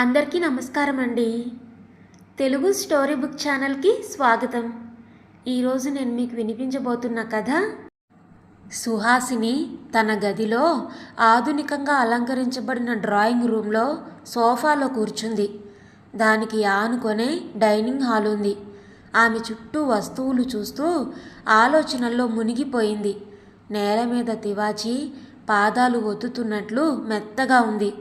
అందరికీ నమస్కారం అండి తెలుగు స్టోరీ బుక్ ఛానల్కి స్వాగతం. ఈరోజు నేను మీకు వినిపించబోతున్న కథ సుహాసిని తన గదిలో ఆధునికంగా అలంకరించబడిన డ్రాయింగ్ రూమ్లో సోఫాలో కూర్చుంది. దానికి ఆనుకొనే డైనింగ్ హాల్ ఉంది. ఆమె చుట్టూ వస్తువులు చూస్తూ ఆలోచనల్లో మునిగిపోయింది. నేల మీద తివాచి పాదాలు ఒత్తుతున్నట్లు మెత్తగా ఉంది.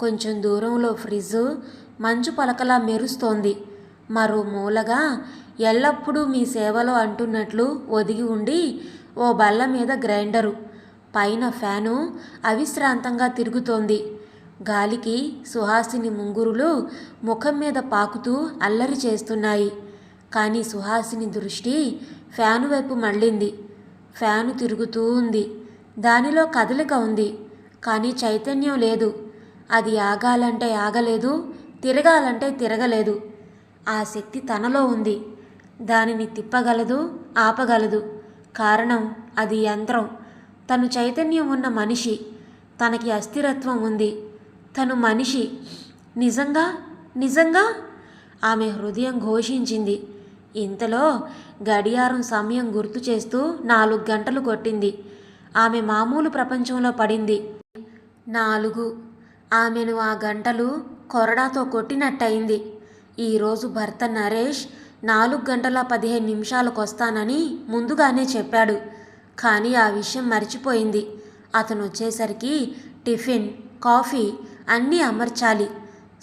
కొంచెం దూరంలో ఫ్రిడ్జ్ మంచు పలకలా మెరుస్తోంది. మరో మూలగా ఎల్లప్పుడూ మీ సేవలో అంటున్నట్లు ఒదిగి ఉండి ఓ బల్ల మీద గ్రైండరు. పైన ఫ్యాను అవిశ్రాంతంగా తిరుగుతోంది. గాలికి సుహాసిని ముంగురులు ముఖం మీద పాకుతూ అల్లరి చేస్తున్నాయి. కానీ సుహాసిని దృష్టి ఫ్యాను వైపు మళ్ళింది. ఫ్యాను తిరుగుతూ ఉంది. దానిలో కదలిక ఉంది. కానీ చైతన్యం లేదు. అది ఆగాలంటే ఆగలేదు తిరగాలంటే తిరగలేదు. ఆ శక్తి తనలో ఉంది. దానిని తిప్పగలదు ఆపగలదు. కారణం అది యంత్రం. తను చైతన్యం ఉన్న మనిషి. తనకి అస్థిరత్వం ఉంది. తను మనిషి. నిజంగా? నిజంగా? ఆమె హృదయం ఘోషించింది. ఇంతలో గడియారం సమయం గుర్తు చేస్తూ నాలుగు గంటలు కొట్టింది. ఆమె మామూలు ప్రపంచంలో పడింది. నాలుగు ఆమెను ఆ గంటలు కొరడాతో కొట్టినట్టయింది. ఈరోజు భర్త నరేష్ నాలుగు గంటల పదిహేను నిమిషాలకు వస్తానని ముందుగానే చెప్పాడు. కానీ ఆ విషయం మర్చిపోయింది. అతను వచ్చేసరికి టిఫిన్ కాఫీ అన్నీ అమర్చాలి.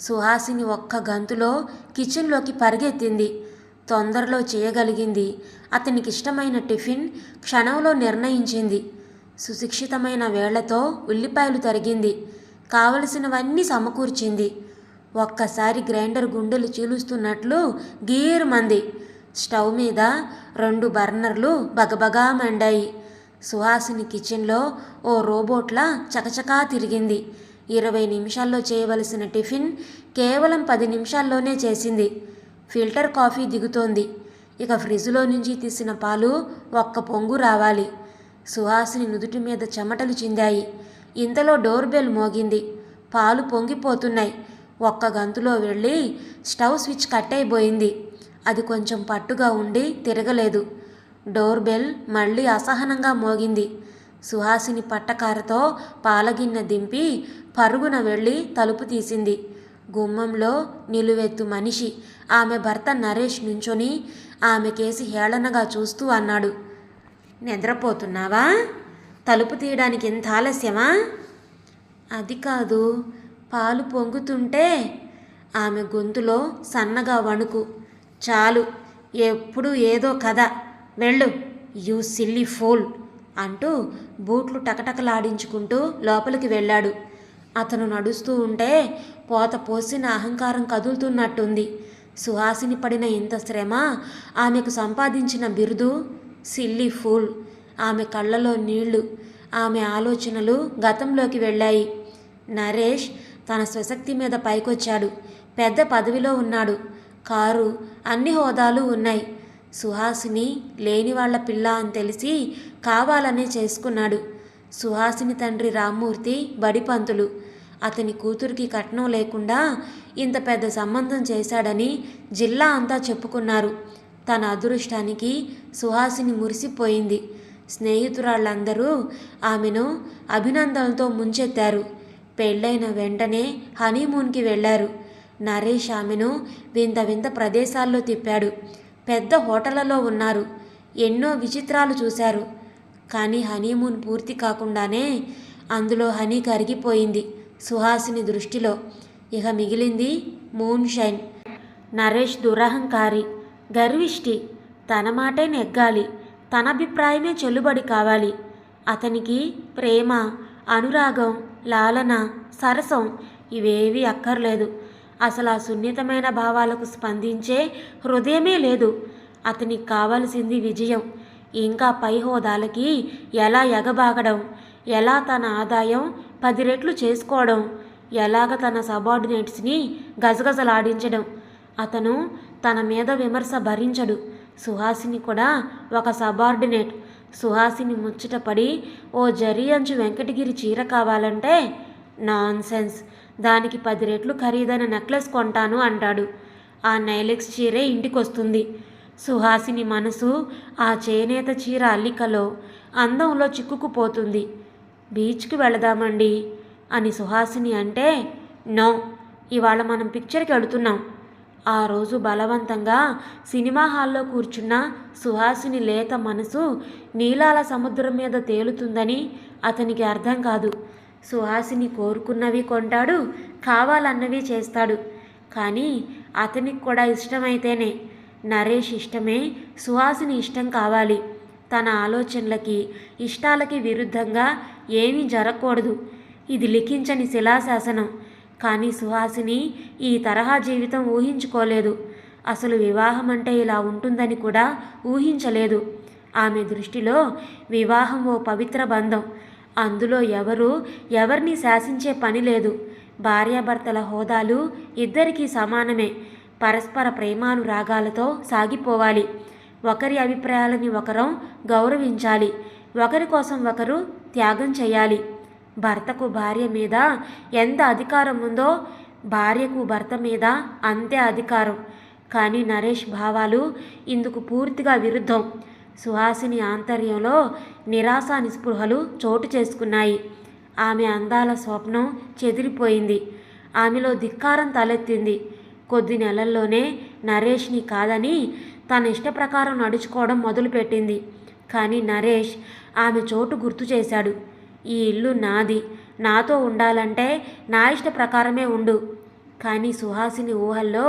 సుహాసిని ఒక్క గంతులో కిచెన్లోకి పరిగెత్తింది. తొందరలో చేయగలిగింది. అతనికి ఇష్టమైన టిఫిన్ క్షణంలో నిర్ణయించింది. సుశిక్షితమైన వేళ్ళతో ఉల్లిపాయలు తరిగింది. కావలసినవన్నీ సమకూర్చింది. ఒక్కసారి గ్రైండర్ గుండెలు చీలుస్తున్నట్లు గీరుమంది. స్టవ్ మీద రెండు బర్నర్లు బగబగా మండాయి. సుహాసిని కిచెన్లో ఓ రోబోట్లా చకచకా తిరిగింది. ఇరవై నిమిషాల్లో చేయవలసిన టిఫిన్ కేవలం పది నిమిషాల్లోనే చేసింది. ఫిల్టర్ కాఫీ దిగుతోంది. ఇక ఫ్రిడ్జ్లో నుంచి తీసిన పాలు ఒక్క పొంగు రావాలి. సుహాసిని నుదుటి మీద చెమటలు చిందాయి. ఇంతలో డోర్ బెల్ మోగింది. పాలు పొంగిపోతున్నాయి. ఒక్క గంతులో వెళ్ళి స్టవ్ స్విచ్ కట్ అయిపోయింది అది కొంచెం పట్టుగా ఉండి తిరగలేదు. డోర్ బెల్ మళ్ళీ అసహనంగా మోగింది. సుహాసిని పట్టకారతో పాలగిన్నె దింపి పరుగున వెళ్ళి తలుపు తీసింది. గుమ్మంలో నిలువెత్తు మనిషి ఆమె భర్త నరేష్ నుంచొని ఆమె కేసి హేళనగా చూస్తూ అన్నాడు. నిద్రపోతున్నావా? తలుపు తీయడానికి ఇంత ఆలస్యమా? అది కాదు పాలు పొంగుతుంటే ఆమె గొంతులో సన్నగా వణుకు. చాలు ఎప్పుడు ఏదో కథ. వెళ్ళు యూ సిల్లీ ఫూల్ అంటూ బూట్లు టకటకలాడించుకుంటూ లోపలికి వెళ్ళాడు. అతను నడుస్తూ ఉంటే పోత పోసిన అహంకారం కదులుతున్నట్టుంది. సుహాసిని పడిన ఇంత శ్రమ ఆమెకు సంపాదించిన బిరుదు సిల్లీ ఫూల్. ఆమె కళ్ళలో నీళ్ళు ఆమె ఆలోచనలు గతంలోకి వెళ్ళాయి. నరేష్ తన స్వశక్తి మీద పైకొచ్చాడు. పెద్ద పదవిలో ఉన్నాడు. కారు అన్ని హోదాలు ఉన్నాయి. సుహాసిని లేని వాళ్ళ పిల్ల అని తెలిసి కావాలనే చేసుకున్నాడు. సుహాసిని తండ్రి రామ్మూర్తి బడిపంతులు. అతని కూతురికి కట్నం లేకుండా ఇంత పెద్ద సంబంధం చేశాడని జిల్లా అంతా చెప్పుకున్నారు. తన అదృష్టానికి సుహాసిని మురిసిపోయింది. స్నేహితురాళ్ళందరూ ఆమెను అభినందనలతో ముంచెత్తారు. పెళ్ళైన వెంటనే హనీమూన్కి వెళ్ళారు. నరేష్ ఆమెను వింత వింత ప్రదేశాల్లో తిప్పాడు. పెద్ద హోటళ్ళలో ఉన్నారు. ఎన్నో విచిత్రాలు చూశారు. కానీ హనీమూన్ పూర్తి కాకుండానే అందులో హనీ కరిగిపోయింది సుహాసిని దృష్టిలో. ఇక మిగిలింది మూన్ షైన్. నరేష్ దురహంకారి గర్విష్టి తన మాటే నెగ్గాలి. తన అభిప్రాయమే చెల్లుబడి కావాలి. అతనికి ప్రేమ అనురాగం లాలన సరసం ఇవేవీ అక్కర్లేదు. అసలు ఆ సున్నితమైన భావాలకు స్పందించే హృదయమే లేదు. అతనికి కావలసింది విజయం. ఇంకా పై హోదాలకి ఎలా ఎగబాగడం ఎలా తన ఆదాయం పది రెట్లు చేసుకోవడం ఎలాగ తన సబార్డినేట్స్ని గజగజలాడించడం. అతను తన మీద విమర్శ భరించడు. సుహాసిని కూడా ఒక సబార్డినేట్. సుహాసిని ముచ్చటపడి ఓ జరి అంచు వెంకటగిరి చీర కావాలంటే నాన్ సెన్స్ దానికి పది రెట్లు ఖరీదైన నెక్లెస్ కొంటాను అంటాడు. ఆ నైలెక్స్ చీరే ఇంటికొస్తుంది. సుహాసిని మనసు ఆ చేనేత చీర అల్లికలో అందంలో చిక్కుకుపోతుంది. బీచ్కి వెళదామండి అని సుహాసిని అంటే నో ఇవాళ మనం పిక్చర్కి వెళుతున్నాం. ఆ రోజు బలవంతంగా సినిమా హాల్లో కూర్చున్న సుహాసిని లేత మనసు నీలాల సముద్రం మీద తేలుతుందని అతనికి అర్థం కాదు. సుహాసిని కోరుకున్నవి కొంటాడు కావాలన్నవి చేస్తాడు. కానీ అతనికి కూడా ఇష్టమైతేనే. నరేష్ ఇష్టమే సుహాసిని ఇష్టం కావాలి. తన ఆలోచనలకి ఇష్టాలకి విరుద్ధంగా ఏమీ జరగకూడదు. ఇది లిఖించని శిలాశాసనం. కానీ సుహాసిని ఈ తరహా జీవితం ఊహించుకోలేదు. అసలు వివాహం అంటే ఇలా ఉంటుందని కూడా ఊహించలేదు. ఆమె దృష్టిలో వివాహం ఓ పవిత్ర బంధం. అందులో ఎవరు ఎవరిని శాసించే పని లేదు. భార్యాభర్తల హోదాలు ఇద్దరికీ సమానమే. పరస్పర ప్రేమానురాగాలతో సాగిపోవాలి. ఒకరి అభిప్రాయాలని ఒకరం గౌరవించాలి. ఒకరి కోసం ఒకరు త్యాగం చేయాలి. భర్తకు భార్య మీద ఎంత అధికారం ఉందో భార్యకు భర్త మీద అంతే అధికారం. కానీ నరేష్ భావాలు ఇందుకు పూర్తిగా విరుద్ధం. సుహాసిని ఆంతర్యంలో నిరాశ నిస్పృహలు చోటు చేసుకున్నాయి. ఆమె అందాల స్వప్నం చెదిరిపోయింది. ఆమెలో ధిక్కారం తలెత్తింది. కొద్ది నెలల్లోనే నరేష్ని కాదని తన ఇష్ట ప్రకారం నడుచుకోవడం మొదలుపెట్టింది. కానీ నరేష్ ఆమె చోటు గుర్తు చేశాడు. ఈ ఇల్లు నాది. నాతో ఉండాలంటే నా ఇష్ట ప్రకారమే ఉండు. కానీ సుహాసిని ఊహల్లో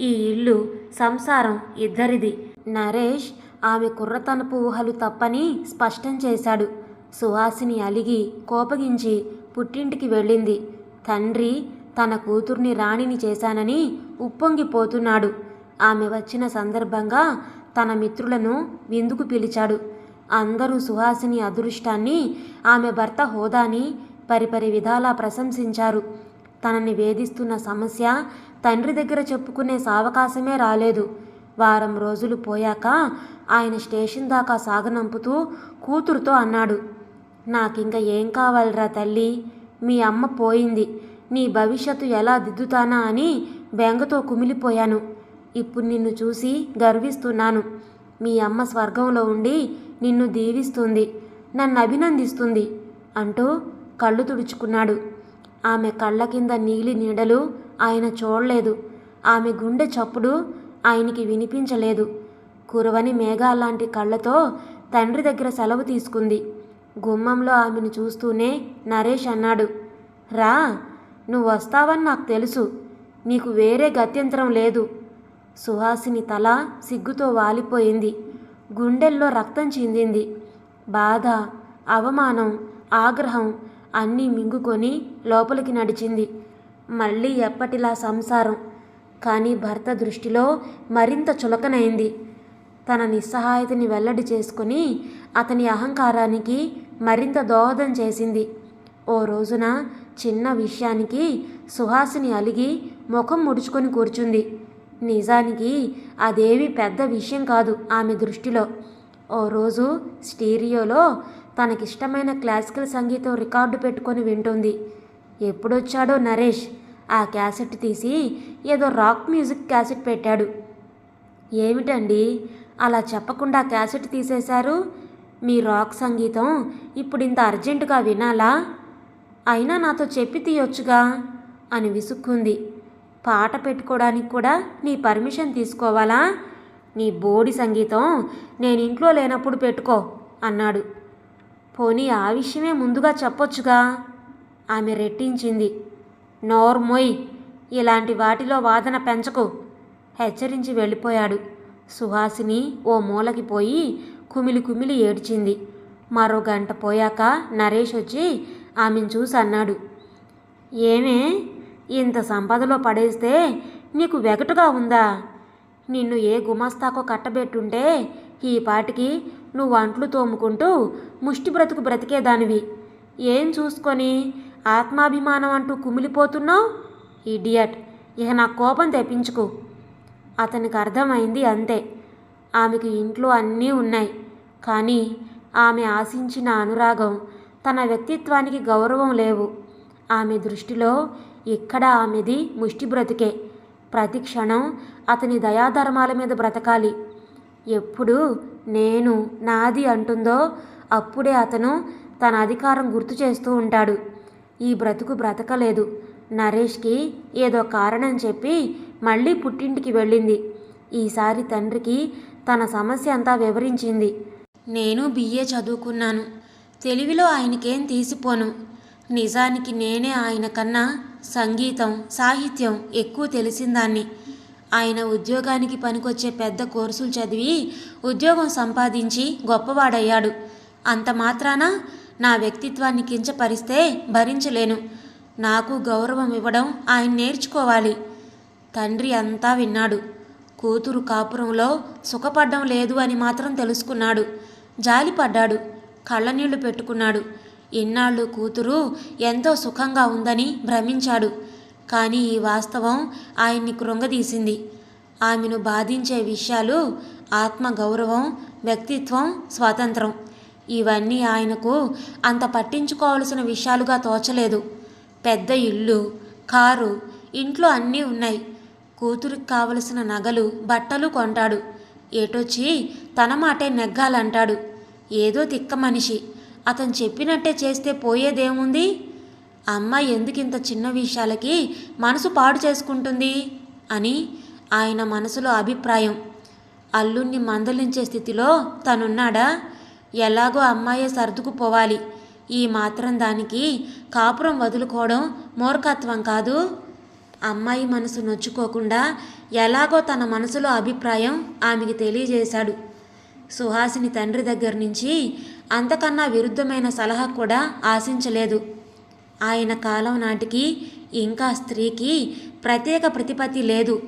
ఈ ఇల్లు సంసారం ఇద్దరిది. నరేష్ ఆమె కుర్రతనపు ఊహలు తప్పని స్పష్టం చేశాడు. సుహాసిని అలిగి కోపగించి పుట్టింటికి వెళ్ళింది. తండ్రి తన కూతుర్ని రాణిని చేశానని ఉప్పొంగిపోతున్నాడు. ఆమె వచ్చిన సందర్భంగా తన మిత్రులను విందుకు పిలిచాడు. అందరూ సుహాసిని అదృష్టాన్ని ఆమె భర్త హోదాని పరిపరి విధాలా ప్రశంసించారు. తనని వేధిస్తున్న సమస్య తండ్రి దగ్గర చెప్పుకునే సావకాశమే రాలేదు. వారం రోజులు పోయాక ఆయన స్టేషన్ దాకా సాగనంపుతూ కూతురుతో అన్నాడు నాకింక ఏం కావాలిరా తల్లి? మీ అమ్మ పోయింది. నీ భవిష్యత్తు ఎలా దిద్దుతానా అని బెంగతో కుమిలిపోయాను. ఇప్పుడు నిన్ను చూసి గర్విస్తున్నాను. మీ అమ్మ స్వర్గంలో ఉండి నిన్ను దీవిస్తుంది నన్ను అభినందిస్తుంది అంటూ కళ్ళు తుడుచుకున్నాడు. ఆమె కళ్ళ కింద నీలి నీడలు ఆయన చూడలేదు. ఆమె గుండె చప్పుడు ఆయనకి వినిపించలేదు. కురవని మేఘాలాంటి కళ్ళతో తండ్రి దగ్గర సెలవు తీసుకుంది. గుమ్మంలో ఆమెను చూస్తూనే నరేష్ అన్నాడు రా నువ్వు వస్తావని నాకు తెలుసు. నీకు వేరే గత్యంతరం లేదు. సుహాసిని తల సిగ్గుతో వాలిపోయింది. గుండెల్లో రక్తం చిందింది. బాధ అవమానం ఆగ్రహం అన్నీ మింగుకొని లోపలికి నడిచింది. మళ్ళీ ఎప్పటిలా సంసారం? కానీ భర్త దృష్టిలో మరింత చులకనైంది. తన నిస్సహాయతని వెల్లడి చేసుకుని అతని అహంకారానికి మరింత దోహదం చేసింది. ఓ రోజున చిన్న విషయానికి సుహాసిని అలిగి ముఖం ముడుచుకొని కూర్చుంది. నిజానికి అదేవి పెద్ద విషయం కాదు ఆమె దృష్టిలో. ఓ రోజు స్టీరియోలో తనకిష్టమైన క్లాసికల్ సంగీతం రికార్డు పెట్టుకొని వింటుంది. ఎప్పుడొచ్చాడో నరేష్. ఆ క్యాసెట్ తీసి ఏదో రాక్ మ్యూజిక్ క్యాసెట్ పెట్టాడు. ఏమిటండి? అలా చెప్పకుండా క్యాసెట్ తీసేశారు? మీ రాక్ సంగీతం ఇప్పుడు ఇంత అర్జెంటుగా వినాలా? అయినా నాతో చెప్పి తీయొచ్చుగా? అని విసుక్కుంది. పాట పెట్టుకోవడానికి కూడా నీ పర్మిషన్ తీసుకోవాలా? నీ బోడి సంగీతం నేను ఇంట్లో లేనప్పుడు పెట్టుకో అన్నాడు. పోనీ ఆ విషయమే ముందుగా చెప్పొచ్చుగా? ఆమె రెట్టించింది. నోర్మొయ్ ఇలాంటి వాటిలో వాదన పెంచకు. హెచ్చరించి వెళ్ళిపోయాడు. సుహాసిని ఓ మూలకి పోయి కుమిలి కుమిలి ఏడ్చింది. మరో గంట పోయాక నరేష్ వచ్చి ఆమెను చూసి అన్నాడు. ఏమే? ఇంత సంపదలో పడేస్తే నీకు వెగటుగా ఉందా? నిన్ను ఏ గుమాస్తాకో కట్టబెట్టుంటే ఈ పాటికి నువ్వు అంట్లు తోముకుంటూ ముష్టి బ్రతుకు బ్రతికేదానివి. ఏం చూసుకొని ఆత్మాభిమానం అంటూ కుమిలిపోతున్నావు? ఇడియట్! ఇక నా కోపం తెప్పించుకు. అతనికి అర్థమైంది అంతే. ఆమెకు ఇంట్లో అన్నీ ఉన్నాయి. కానీ ఆమె ఆశించిన అనురాగం తన వ్యక్తిత్వానికి గౌరవం లేవు. ఆమె దృష్టిలో ఇక్కడ ఆమెది ముష్టి బ్రతుకే. ప్రతి క్షణం అతని దయాధర్మాల మీద బ్రతకాలి. ఎప్పుడు నేను నాది అంటుందో అప్పుడే అతను తన అధికారం గుర్తు చేస్తూ ఉంటాడు. ఈ బ్రతుకు బ్రతకలేదు. నరేష్కి ఏదో కారణం చెప్పి మళ్ళీ పుట్టింటికి వెళ్ళింది. ఈసారి తండ్రికి తన సమస్య అంతా వివరించింది. నేను బిఏ చదువుకున్నాను. తెలివిలో ఆయనకేం తీసిపోను. నిజానికి నేనే ఆయన కన్నా సంగీతం సాహిత్యం ఎక్కువ తెలిసిందాన్ని. ఆయన ఉద్యోగానికి పనికొచ్చే పెద్ద కోర్సులు చదివి ఉద్యోగం సంపాదించి గొప్పవాడయ్యాడు. అంత మాత్రాన నా వ్యక్తిత్వాన్ని కించపరిస్తే భరించలేను. నాకు గౌరవం ఇవ్వడం ఆయన నేర్చుకోవాలి. తండ్రి అంతా విన్నాడు. కూతురు కాపురంలో సుఖపడ్డం లేదు అని మాత్రం తెలుసుకున్నాడు. జాలిపడ్డాడు. కళ్ళనీళ్ళు పెట్టుకున్నాడు. ఇన్నాళ్ళు కూతురు ఎంతో సుఖంగా ఉందని భ్రమించాడు. కానీ ఈ వాస్తవం ఆయన్ని కృంగదీసింది. ఆమెను బాధించే విషయాలు ఆత్మగౌరవం వ్యక్తిత్వం స్వాతంత్రం. ఇవన్నీ ఆయనకు అంత పట్టించుకోవలసిన విషయాలుగా తోచలేదు. పెద్ద ఇల్లు కారు ఇంట్లో అన్నీ ఉన్నాయి. కూతురికి కావలసిన నగలు బట్టలు కొంటాడు. ఏటొచ్చి తన మాటే నెగ్గాలంటాడు. ఏదో తిక్క మనిషి. అతను చెప్పినట్టే చేస్తే పోయేదేముంది? అమ్మాయి ఎందుకింత చిన్న విషయాలకి మనసు పాడు చేసుకుంటుంది? అని ఆయన మనసులో అభిప్రాయం. అల్లుణ్ణి మందలించే స్థితిలో తనున్నాడా? ఎలాగో అమ్మాయే సర్దుకుపోవాలి ఈ మాత్రం దానికి కాపురం వదులుకోవడం మూర్ఖత్వం కాదు. అమ్మాయి మనసు నొచ్చుకోకుండా ఎలాగో తన మనసులో అభిప్రాయం ఆమెకి తెలియజేశాడు. సుహాసిని తండ్రి దగ్గర నుంచి అంతకన్నా విరుద్ధమైన సలహా కూడా ఆశించలేదు. ఆయన కాలం నాటికి ఇంకా స్త్రీకి ప్రత్యేక ప్రతిపత్తి లేదు.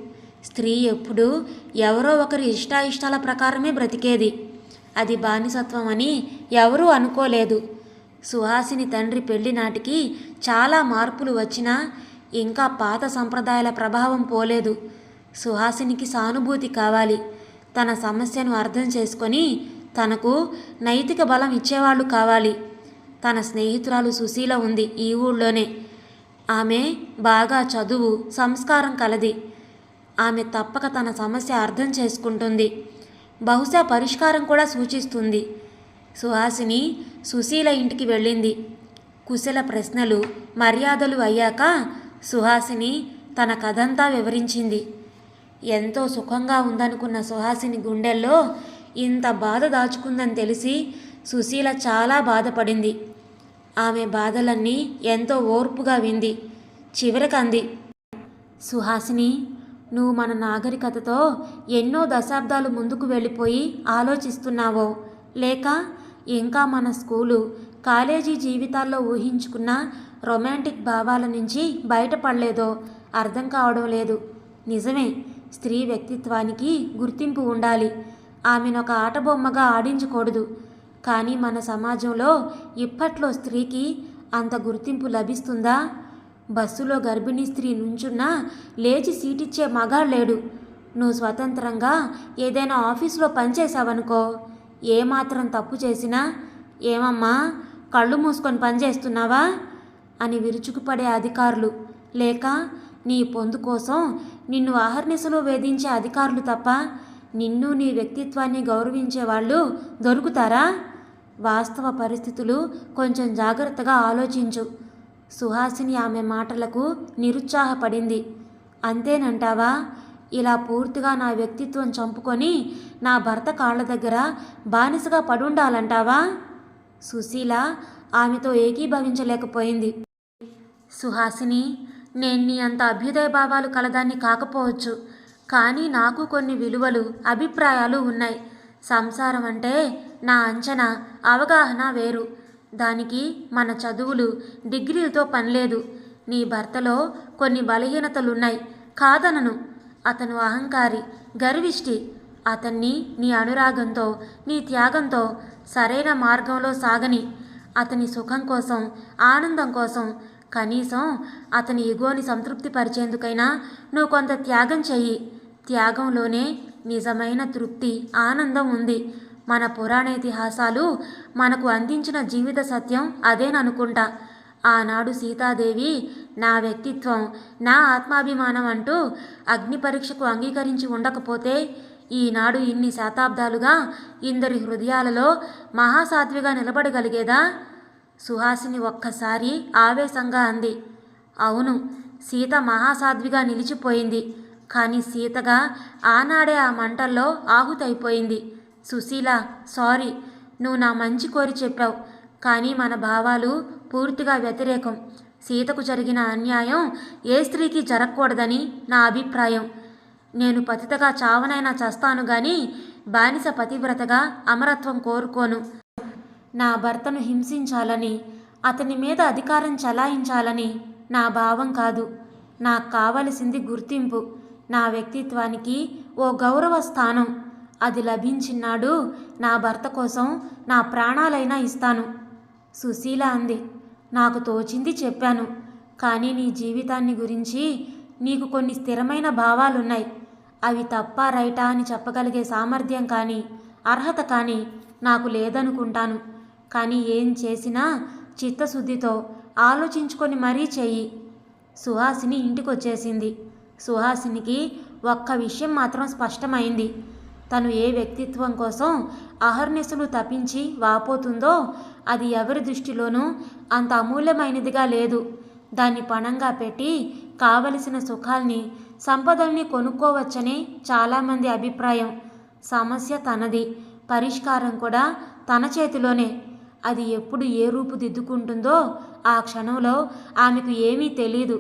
స్త్రీ ఎప్పుడూ ఎవరో ఒకరి ఇష్టాయిష్టాల ప్రకారమే బ్రతికేది. అది బానిసత్వం అని ఎవరూ అనుకోలేదు. సుహాసిని తండ్రి పెళ్ళి నాటికి చాలా మార్పులు వచ్చినా ఇంకా పాత సంప్రదాయాల ప్రభావం పోలేదు. సుహాసినికి సానుభూతి కావాలి. తన సమస్యను అర్థం చేసుకొని తనకు నైతిక బలం ఇచ్చేవాళ్ళు కావాలి. తన స్నేహితురాలు సుశీల ఉంది ఈ ఊళ్ళోనే. ఆమె బాగా చదువు సంస్కారం కలది. ఆమె తప్పక తన సమస్య అర్థం చేసుకుంటుంది. బహుశా పరిష్కారం కూడా సూచిస్తుంది. సుహాసిని సుశీల ఇంటికి వెళ్ళింది. కుశల ప్రశ్నలు మర్యాదలు అయ్యాక సుహాసిని తన కథంతా వివరించింది. ఎంతో సుఖంగా ఉందనుకున్న సుహాసిని గుండెల్లో ఇంత బాధ దాచుకుందని తెలిసి సుశీల చాలా బాధపడింది. ఆమె బాధలన్నీ ఎంతో ఓర్పుగా వింది. చివరకంది సుహాసిని నువ్వు మన నాగరికతతో ఎన్నో దశాబ్దాలు ముందుకు వెళ్ళిపోయి ఆలోచిస్తున్నావో? లేక ఇంకా మన స్కూలు కాలేజీ జీవితాల్లో ఊహించుకున్న రొమాంటిక్ భావాల నుంచి బయటపడలేదో అర్థం కావడం లేదు. నిజమే స్త్రీ వ్యక్తిత్వానికి గుర్తింపు ఉండాలి. ఆమెను ఒక ఆటబొమ్మగా ఆడించకూడదు. కానీ మన సమాజంలో ఇప్పట్లో స్త్రీకి అంత గుర్తింపు లభిస్తుందా? బస్సులో గర్భిణీ స్త్రీ నుంచున్నా లేచి సీటిచ్చే మగాళ్ళేడు. లేడు నువ్వు స్వతంత్రంగా ఏదైనా ఆఫీసులో పనిచేసావనుకో ఏమాత్రం తప్పు చేసినా? ఏమమ్మా కళ్ళు మూసుకొని పనిచేస్తున్నావా? అని విరుచుకుపడే అధికారులు. లేక నీ పొందు కోసం నిన్ను ఆహర్నిశలో వేధించే అధికారులు తప్ప నిన్ను నీ వ్యక్తిత్వాన్ని గౌరవించే వాళ్ళు దొరుకుతారా? వాస్తవ పరిస్థితులు కొంచెం జాగ్రత్తగా ఆలోచించు. సుహాసిని ఆమె మాటలకు నిరుత్సాహపడింది. అంతేనంటావా? ఇలా పూర్తిగా నా వ్యక్తిత్వం చంపుకొని నా భర్త కాళ్ళ దగ్గర బానిసగా పడుండాలంటావా? సుశీల ఆమెతో ఏకీభవించలేకపోయింది. సుహాసిని నేను నీ అంత అభ్యుదయ భావాలు కలదాన్ని కాకపోవచ్చు. కానీ నాకు కొన్ని విలువలు అభిప్రాయాలు ఉన్నాయి. సంసారం అంటే నా అంచనా అవగాహన వేరు. దానికి మన చదువులు డిగ్రీలతో పనిలేదు. నీ భర్తలో కొన్ని బలహీనతలున్నాయి. కాదనను. అతను అహంకారి గర్విష్టి అతన్ని నీ అనురాగంతో నీ త్యాగంతో సరైన మార్గంలో సాగని. అతని సుఖం కోసం ఆనందం కోసం కనీసం అతని ఎగువని సంతృప్తి పరిచేందుకైనా నువ్వు కొంత త్యాగం చెయ్యి. త్యాగంలోనే నిజమైన తృప్తి ఆనందం ఉంది. మన పురాణ ఇతిహాసాలు మనకు అందించిన జీవిత సత్యం అదేననుకుంటా. ఆనాడు సీతాదేవి నా వ్యక్తిత్వం నా ఆత్మాభిమానం అంటూ అగ్ని పరీక్షకు అంగీకరించి ఉండకపోతే ఈనాడు ఇన్ని శతాబ్దాలుగా ఇందరి హృదయాలలో మహాసాధ్విగా నిలబడగలిగేదా? సుహాసిని ఒక్కసారి ఆవేశంగా అంది. అవును సీత మహాసాధ్విగా నిలిచిపోయింది. కానీ సీతగా ఆనాడే ఆ మంటల్లో ఆహుతైపోయింది. సుశీల సారీ నువ్వు నా మంచి కోరి చెప్పావు కానీ మన భావాలు పూర్తిగా వ్యతిరేకం. సీతకు జరిగిన అన్యాయం ఏ స్త్రీకి జరగకూడదని నా అభిప్రాయం. నేను పతితగా చావనైనా చేస్తాను గాని బానిస పతివ్రతగా అమరత్వం కోరుకోను. నా భర్తను హింసించాలని అతని మీద అధికారం చలాయించాలని నా భావం కాదు. నాకు కావలసింది గుర్తింపు. నా వ్యక్తిత్వానికి ఓ గౌరవ స్థానం. అది లభించినాడు నా భర్త కోసం నా ప్రాణాలైనా ఇస్తాను. సుశీల అంది. నాకు తోచింది చెప్పాను. కానీ నీ జీవితాన్ని గురించి నీకు కొన్ని స్థిరమైన భావాలున్నాయి. అవి తప్ప రైటా అని చెప్పగలిగే సామర్థ్యం కానీ అర్హత కానీ నాకు లేదనుకుంటాను. కానీ ఏం చేసినా చిత్తశుద్ధితో ఆలోచించుకొని మరీ చెయ్యి. సుహాసిని ఇంటికొచ్చేసింది. సుహాసినికి ఒక్క విషయం మాత్రం స్పష్టమైంది. తను ఏ వ్యక్తిత్వం కోసం అహర్నిశలు తప్పించి వాపోతుందో అది ఎవరి దృష్టిలోనూ అంత అమూల్యమైనదిగా లేదు. దాన్ని పణంగా పెట్టి కావలసిన సుఖాల్ని సంపదల్ని కొనుక్కోవచ్చని చాలామంది అభిప్రాయం. సమస్య తనది పరిష్కారం కూడా తన చేతిలోనే. అది ఎప్పుడు ఏ రూపు దిద్దుకుంటుందో ఆ క్షణంలో ఆమెకు ఏమీ తెలియదు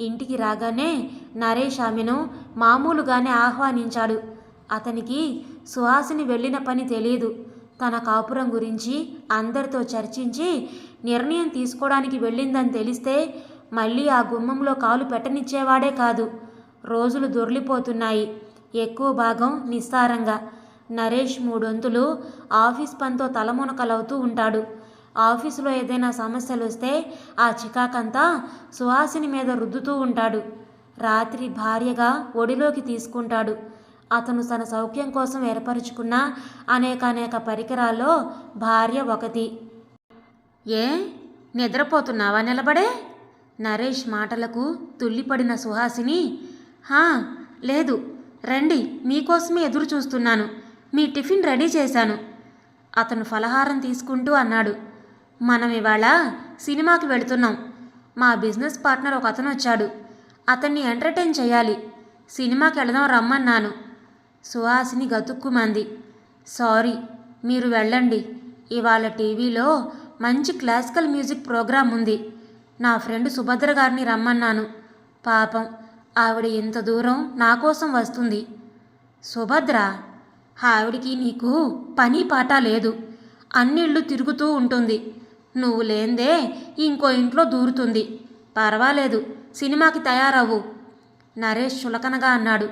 ఇంటికి రాగానే నరేష్ ఆమెను మామూలుగానే ఆహ్వానించాడు. అతనికి సుహాసిని వెళ్ళిన పని తెలియదు తన కాపురం గురించి అందరితో చర్చించి నిర్ణయం తీసుకోవడానికి వెళ్ళిందని తెలిస్తే మళ్ళీ ఆ గుమ్మంలో కాలు పెట్టనిచ్చేవాడే కాదు. రోజులు దొర్లిపోతున్నాయి. ఎక్కువ భాగం నిస్సారంగా. నరేష్ మూడొంతులు ఆఫీస్ పనితో తలమునకలవుతూ ఉంటాడు. ఆఫీసులో ఏదైనా సమస్యలు వస్తే ఆ చికాకంతా సుహాసిని మీద రుద్దుతూ ఉంటాడు. రాత్రి భార్యగా ఒడిలోకి తీసుకుంటాడు. అతను తన సౌఖ్యం కోసం ఏర్పరచుకున్న అనేకానేక పరికరాల్లో భార్య ఒకటి ఏ? నిద్రపోతున్నావా నిలబడే? నరేష్ మాటలకు తుల్లిపడిన సుహాసిని హా లేదు రండి మీకోసమే ఎదురు చూస్తున్నాను. మీ టిఫిన్ రెడీ చేశాను. అతను ఫలహారం తీసుకుంటూ అన్నాడు. మనం ఇవాళ సినిమాకి వెళుతున్నాం. మా బిజినెస్ పార్ట్నర్ ఒక అతను వచ్చాడు అతన్ని ఎంటర్టైన్ చేయాలి. సినిమాకి వెళదాం రమ్మన్నాను. సుహాసిని గతుక్కుమంది. సారీ మీరు వెళ్ళండి. ఇవాళ టీవీలో మంచి క్లాసికల్ మ్యూజిక్ ప్రోగ్రాం ఉంది. నా ఫ్రెండ్ సుభద్ర గారిని రమ్మన్నాను. పాపం ఆవిడ ఇంత దూరం నా కోసం వస్తుంది. సుభద్ర ఆవిడికి నీకు పని పాట లేదు. అన్నిళ్ళు తిరుగుతూ ఉంటుంది. నువ్వు లేందే ఇంకో ఇంట్లో దూరుతుంది. పర్వాలేదు సినిమాకి తయారవ్వు నరేష్ చులకనగా అన్నాడు.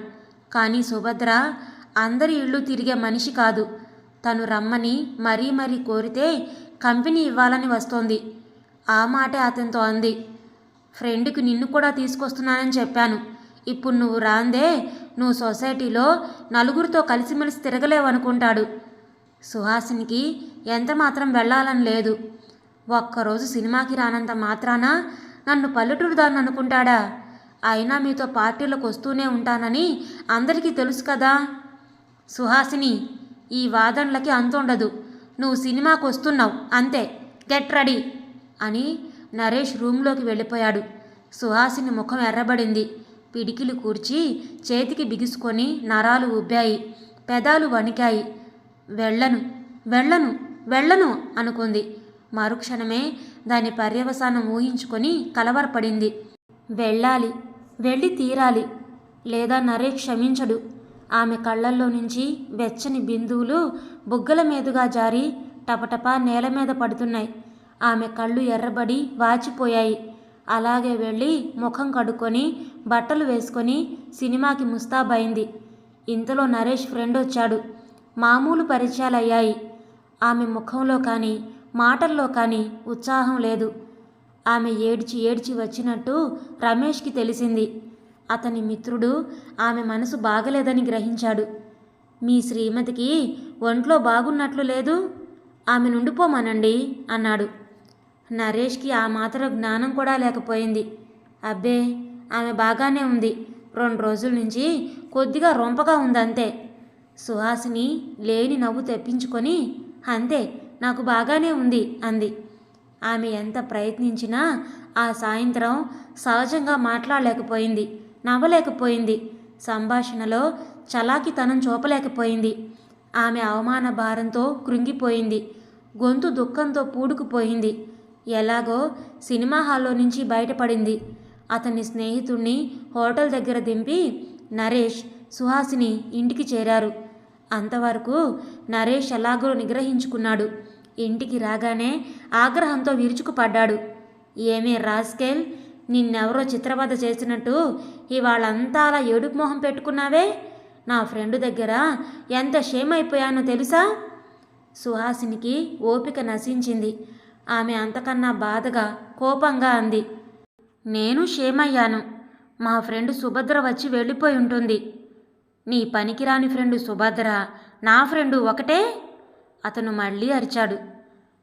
కానీ సుభద్ర అందరి ఇళ్ళు తిరిగే మనిషి కాదు. తను రమ్మని మరీ మరీ కోరితే కంపెనీ ఇవ్వాలని వస్తోంది. ఆ మాటే అతనితో అంది. ఫ్రెండ్కి నిన్ను కూడా తీసుకొస్తున్నానని చెప్పాను. ఇప్పుడు నువ్వు రాందే నువ్వు సొసైటీలో నలుగురితో కలిసిమెలిసి తిరగలేవనుకుంటాడు. సుహాసినికి ఎంత మాత్రం వెళ్ళాలని లేదు. ఒక్కరోజు సినిమాకి రానంత మాత్రాన నన్ను పల్లెటూరు దాన్ని అనుకుంటాడా? అయినా మీతో పార్టీలకు వస్తూనే ఉంటానని అందరికీ తెలుసు కదా. సుహాసిని ఈ వాదనలకి అంతుండదు. నువ్వు సినిమాకు వస్తున్నావు అంతే. గెట్ రెడీ అని నరేష్ రూమ్లోకి వెళ్ళిపోయాడు. సుహాసిని ముఖం ఎర్రబడింది. పిడికిలు కూర్చి చేతికి బిగుసుకొని నరాలు ఉబ్బాయి పెదాలు వణికాయి. వెళ్ళను వెళ్ళను వెళ్ళను అనుకుంది. మరుక్షణమే దాని పర్యవసానం ఊహించుకొని కలవరపడింది. వెళ్ళాలి వెళ్ళి తీరాలి. లేదా నరేష్ క్షమించడు. ఆమె కళ్ళల్లో నుంచి వెచ్చని బిందువులు బుగ్గల మీదుగా జారి టపటపా నేల మీద పడుతున్నాయి. ఆమె కళ్ళు ఎర్రబడి వాచిపోయాయి. అలాగే వెళ్ళి ముఖం కడుక్కొని బట్టలు వేసుకొని సినిమాకి ముస్తాబైంది ఇంతలో నరేష్ ఫ్రెండ్ వచ్చాడు. మామూలు పరిచయాలయ్యాయి. ఆమె ముఖంలో కానీ మాటల్లో కానీ ఉత్సాహం లేదు. ఆమె ఏడ్చి ఏడ్చి వచ్చినట్టు రమేష్కి తెలిసింది. అతని మిత్రుడు ఆమె మనసు బాగలేదని గ్రహించాడు. మీ శ్రీమతికి ఒంట్లో బాగున్నట్లు లేదు. ఆమె నుండిపోమనండి అన్నాడు. నరేష్కి ఆ మాత్రం జ్ఞానం కూడా లేకపోయింది. అబ్బే ఆమె బాగానే ఉంది. రెండు రోజుల నుంచి కొద్దిగా రొంపగా ఉందంతే. సుహాసిని లేని నవ్వు తెప్పించుకొని అంతే నాకు బాగానే ఉంది అంది. ఆమె ఎంత ప్రయత్నించినా ఆ సాయంత్రం సహజంగా మాట్లాడలేకపోయింది నవ్వలేకపోయింది. సంభాషణలో చలాకితనం చూపలేకపోయింది. ఆమె అవమాన భారంతో కృంగిపోయింది గొంతు దుఃఖంతో పూడుకుపోయింది. ఎలాగో సినిమా హాల్లో నుంచి బయటపడింది. అతని స్నేహితుణ్ణి హోటల్ దగ్గర దింపి నరేష్ సుహాసిని ఇంటికి చేరారు. అంతవరకు నరేష్ ఎలాగో నిగ్రహించుకున్నాడు. ఇంటికి రాగానే ఆగ్రహంతో విరుచుకుపడ్డాడు. ఏమే రాస్కేల్ నిన్నెవరో చిత్రవద చేసినట్టు ఇవాళంతా అలా ఏడుపు మొహం పెట్టుకున్నావే? నా ఫ్రెండ్ దగ్గర ఎంత షేమ్ అయిపోయానో తెలుసా? సుహాసినికి ఓపిక నశించింది. ఆమె అంతకన్నా బాధగా కోపంగా అంది. నేను క్షేమయ్యాను. మా ఫ్రెండ్ సుభద్ర వచ్చి వెళ్ళిపోయి ఉంటుంది. నీ పనికిరాని ఫ్రెండు సుభద్ర నా ఫ్రెండు ఒకటే? అతను మళ్ళీ అరిచాడు.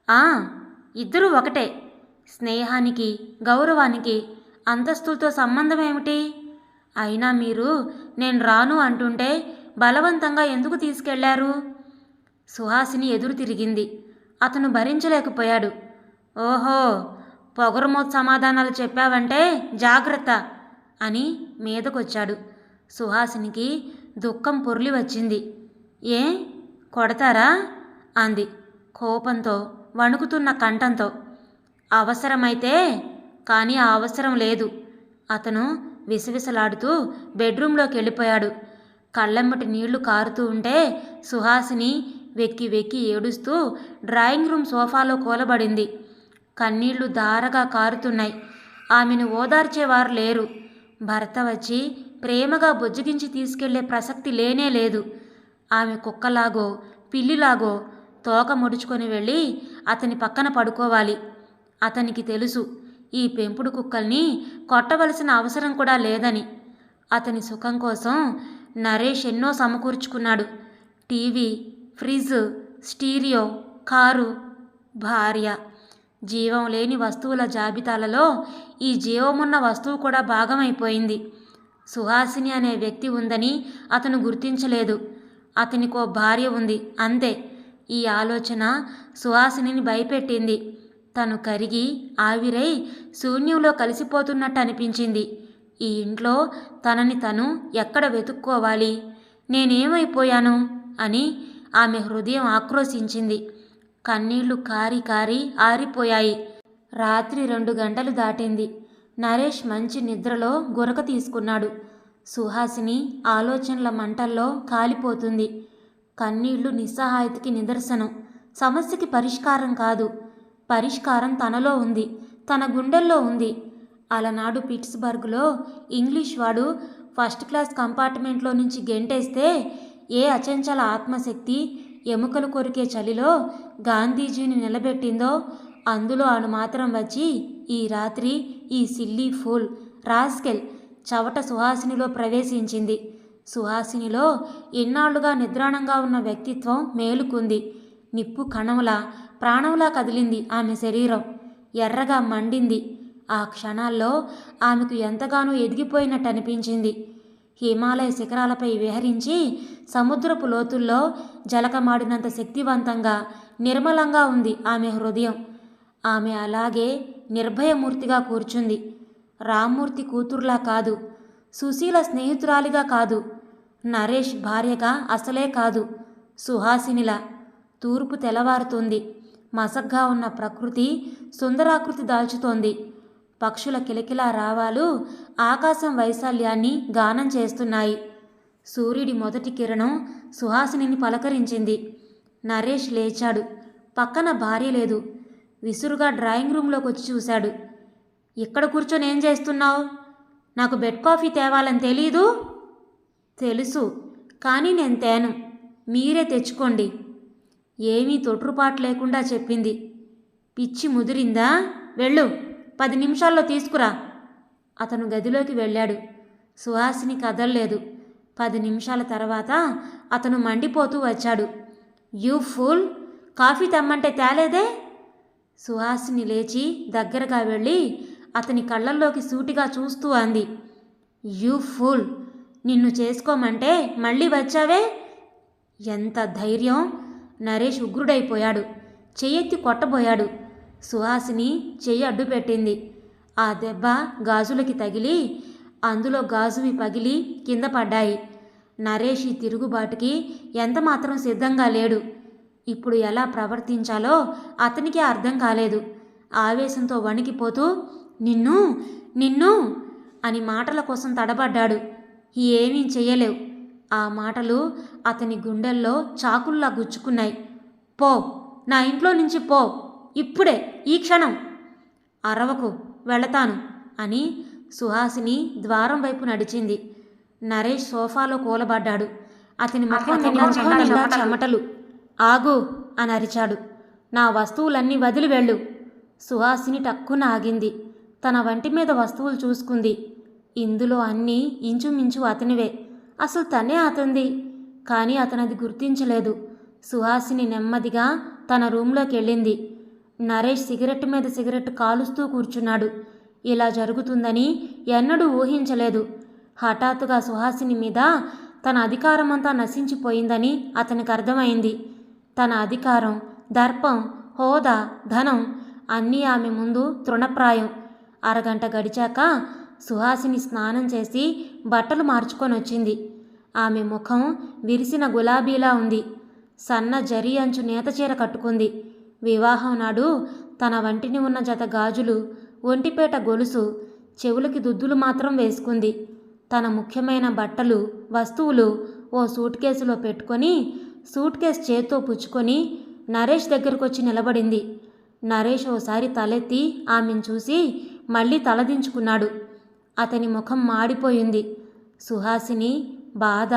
ఆ ఇద్దరూ ఒకటే. స్నేహానికి గౌరవానికి అంతస్తులతో సంబంధం ఏమిటి? అయినా మీరు నేను రాను అంటుంటే బలవంతంగా ఎందుకు తీసుకెళ్ళారు? సుహాసిని ఎదురు తిరిగింది. అతను భరించలేకపోయాడు. ఓహో పొగరుమోత్ సమాధానాలు చెప్పావంటే జాగ్రత్త అని మీదకొచ్చాడు. సుహాసినికి దుఃఖం పొర్లి వచ్చింది. ఏ కొడతారా? అంది కోపంతో వణుకుతున్న కంఠంతో. అవసరమైతే కానీ ఆ అవసరం లేదు. అతను విసవిసలాడుతూ బెడ్రూంలోకి వెళ్ళిపోయాడు కళ్ళెమ్మటి నీళ్ళు కారుతూ ఉంటే సుహాసిని వెక్కి వెక్కి ఏడుస్తూ డ్రాయింగ్ రూమ్ సోఫాలో కూలబడింది. కన్నీళ్ళు దారగా కారుతున్నాయి. ఆమెను ఓదార్చేవారు లేరు. భర్త వచ్చి ప్రేమగా బుజ్జగించి తీసుకెళ్ళే ప్రసక్తి లేనే లేదు. ఆమె కుక్కలాగో పిల్లిలాగో తోక ముడుచుకొని వెళ్ళి అతని పక్కన పడుకోవాలి. అతనికి తెలుసు ఈ పెంపుడు కుక్కల్ని కొట్టవలసిన అవసరం కూడా లేదని. అతని సుఖం కోసం నరేష్ ఎన్నో సమకూర్చుకున్నాడు. టీవీ ఫ్రిడ్జ్ స్టీరియో కారు భార్య. జీవం లేని వస్తువుల జాబితాలలో ఈ జీవమున్న వస్తువు కూడా భాగమైపోయింది. సుహాసిని అనే వ్యక్తి ఉందని అతను గుర్తించలేదు. అతనికో భార్య ఉంది అంతే. ఈ ఆలోచన సుహాసినిని భయపెట్టింది. తను కరిగి ఆవిరై శూన్యంలో కలిసిపోతున్నట్టు అనిపించింది. ఈ ఇంట్లో తనని తను ఎక్కడ వెతుక్కోవాలి? నేనేమైపోయాను? అని ఆమె హృదయం ఆక్రోశించింది. కన్నీళ్ళు కారి కారి ఆరిపోయాయి. రాత్రి రెండు గంటలు దాటింది. నరేష్ మంచి నిద్రలో గురక తీసుకున్నాడు. సుహాసిని ఆలోచనల మంటల్లో కాలిపోతుంది. కన్నీళ్ళు నిస్సహాయతకి నిదర్శనం. సమస్యకి పరిష్కారం కాదు. పరిష్కారం తనలో ఉంది. తన గుండెల్లో ఉంది. అలనాడు పిట్స్బర్గ్లో ఇంగ్లీష్ వాడు ఫస్ట్ క్లాస్ కంపార్ట్మెంట్లో నుంచి గెంటేస్తే ఏ అచంచల ఆత్మశక్తి ఎముకలు కొరికే చలిలో గాంధీజీని నిలబెట్టిందో అందులో అను మాత్రం వచ్చి ఈ రాత్రి ఈ సిల్లీ ఫూల్ రాస్కెల్ చవట సుహాసినిలో ప్రవేశించింది. సుహాసినిలో ఇన్నాళ్ళుగా నిద్రాణంగా ఉన్న వ్యక్తిత్వం మేలుకుంది. నిప్పు కణంలా ప్రాణంలా కదిలింది ఆమె శరీరం. ఎర్రగా మండింది. ఆ క్షణాల్లో ఆమెకు ఎంతగానో ఎదిగిపోయినట్టు అనిపించింది హిమాలయ శిఖరాలపై విహరించి సముద్రపు లోతుల్లో జలకమాడినంత శక్తివంతంగా నిర్మలంగా ఉంది ఆమె హృదయం. ఆమె అలాగే నిర్భయమూర్తిగా కూర్చుంది. రామ్మూర్తి కూతుర్లా కాదు. సుశీల స్నేహితురాలిగా కాదు. నరేష్ భార్యగా అసలే కాదు. సుహాసినిల తూర్పు తెల్లవారుతోంది. మసగ్గా ఉన్న ప్రకృతి సుందరాకృతి దాల్చుతోంది. పక్షుల కిలకిలా రావాలు ఆకాశం వైశాల్యాన్ని గానం చేస్తున్నాయి. సూర్యుడి మొదటి కిరణం సుహాసినిని పలకరించింది. నరేష్ లేచాడు. పక్కన భార్య లేదు. విసురుగా డ్రాయింగ్ రూమ్లోకి వచ్చి చూశాడు. ఇక్కడ కూర్చొని ఏం చేస్తున్నావు? నాకు బెడ్ కాఫీ తేవాలని తెలీదు? తెలుసు. కానీ నేను తేను. మీరే తెచ్చుకోండి. ఏమీ తొట్రుపాటు లేకుండా చెప్పింది. పిచ్చి ముదిరిందా? వెళ్ళు. పది నిమిషాల్లో తీసుకురా. అతను గదిలోకి వెళ్ళాడు. సుహాసిని కదల్లేదు. పది నిమిషాల తర్వాత అతను మండిపోతూ వచ్చాడు. You full! కాఫీ తెమ్మంటే తేలేదే? సుహాసిని లేచి దగ్గరగా వెళ్ళి అతని కళ్ళల్లోకి సూటిగా చూస్తూ అంది. You fool! నిన్ను చేసుకోమంటే మళ్ళీ వచ్చావే? ఎంత ధైర్యం! నరేష్ ఉగ్రుడైపోయాడు. చెయ్యెత్తి కొట్టబోయాడు. సుహాసిని చెయ్యి అడ్డు పెట్టింది ఆ దెబ్బ గాజులకి తగిలి అందులో గాజువి పగిలి కింద పడ్డాయి. నరేష్ ఈ తిరుగుబాటుకి ఎంతమాత్రం సిద్ధంగా లేడు. ఇప్పుడు ఎలా ప్రవర్తించాలో అతనికి అర్థం కాలేదు. ఆవేశంతో వణికిపోతూ నిన్ను నిన్ను అని మాటల కోసం తడబడ్డాడు. ఏమీ చెయ్యలేవు. ఆ మాటలు అతని గుండెల్లో చాకుల్లా గుచ్చుకున్నాయి. పో నా ఇంట్లో నుంచి పో ఇప్పుడే ఈ క్షణం. అరవకు వెళతాను అని సుహాసిని ద్వారం వైపు నడిచింది. నరేష్ సోఫాలో కూలబడ్డాడు. అతని ముఖం నిండా చెమటలు. ఆగు అని అరిచాడు. నా వస్తువులన్నీ వదిలి వెళ్ళు. సుహాసిని టక్కున ఆగింది. తన వంటి మీద వస్తువులు చూసుకుంది. ఇందులో అన్నీ ఇంచుమించు అతనివే. అసలు తనే అతంది కానీ అతను అది గుర్తించలేదు. సుహాసిని నెమ్మదిగా తన రూంలోకి వెళ్ళింది నరేష్ సిగరెట్ మీద సిగరెట్ కాలుస్తూ కూర్చున్నాడు. ఇలా జరుగుతుందని ఎన్నడూ ఊహించలేదు. హఠాత్తుగా సుహాసిని మీద తన అధికారమంతా నశించిపోయిందని అతనికి అర్థమైంది. తన అధికారం దర్పం హోదా ధనం అన్నీ ఆమె ముందు తృణప్రాయం. అరగంట గడిచాక సుహాసిని స్నానం చేసి బట్టలు మార్చుకొని వచ్చింది ఆమె ముఖం విరిసిన గులాబీలా ఉంది. సన్న జరీ అంచు నేతచీర కట్టుకుంది. వివాహం నాడు తన వంటిని ఉన్న జత గాజులు ఒంటిపేట గొలుసు చెవులకి దుద్దులు మాత్రం వేసుకుంది. తన ముఖ్యమైన బట్టలు వస్తువులు ఓ సూట్ కేసులో పెట్టుకొని సూట్ కేసు చేత్తో పుచ్చుకొని నరేష్ దగ్గరకు వచ్చి నిలబడింది. నరేష్ ఓసారి తలెత్తి ఆమెను చూసి మళ్ళీ తలదించుకున్నాడు. అతని ముఖం మాడిపోయింది. సుహాసిని బాధ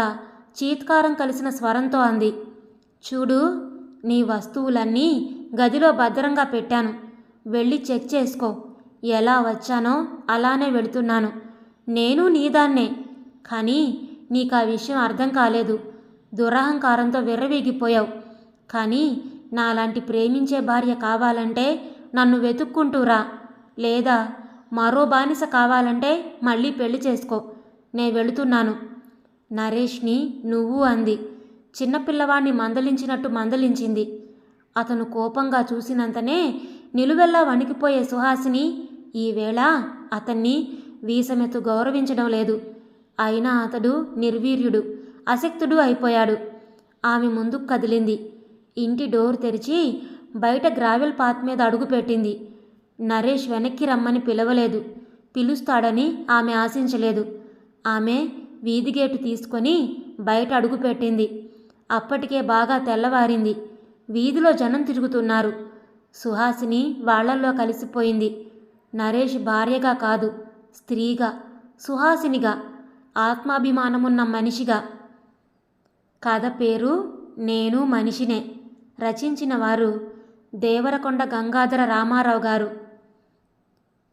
చీత్కారం కలిసిన స్వరంతో అంది. చూడు నీ వస్తువులన్నీ గదిలో భద్రంగా పెట్టాను. వెళ్ళి చెక్ చేసుకో. ఎలా వచ్చానో అలానే వెళుతున్నాను. నేను నీదాన్నే. కానీ నీకు ఆ విషయం అర్థం కాలేదు. దురహంకారంతో విర్రవీగిపోయావు. కానీ నాలాంటి ప్రేమించే భార్య కావాలంటే నన్ను వెతుక్కుంటూరా లేదా మరో బానిస కావాలంటే మళ్ళీ పెళ్ళి చేసుకో. నే వెళుతున్నాను. నరేష్ని నువ్వు అంది. చిన్నపిల్లవాణ్ణి మందలించినట్టు మందలించింది. అతను కోపంగా చూసినంతనే నిలువెల్లా వణికిపోయే సుహాసిని ఈవేళ అతన్ని వీసమెత్తు గౌరవించడం లేదు. అయినా అతడు నిర్వీర్యుడు అశక్తుడు అయిపోయాడు. ఆమె ముందుకు కదిలింది. ఇంటి డోర్ తెరిచి బయట గ్రావెల్ పాత్ మీద అడుగుపెట్టింది నరేష్ వెనక్కి రమ్మని పిలవలేదు. పిలుస్తాడని ఆమె ఆశించలేదు. ఆమె వీధి గేటు తీసుకొని బయట అడుగుపెట్టింది అప్పటికే బాగా తెల్లవారింది. వీధిలో జనం తిరుగుతున్నారు. సుహాసిని వాళ్ళల్లో కలిసిపోయింది. నరేష్ భార్యగా కాదు స్త్రీగా సుహాసినిగా ఆత్మాభిమానమున్న మనిషిగా. కథ పేరు నేను మనిషినే. రచించిన వారు దేవరకొండ గంగాధర రామారావు గారు.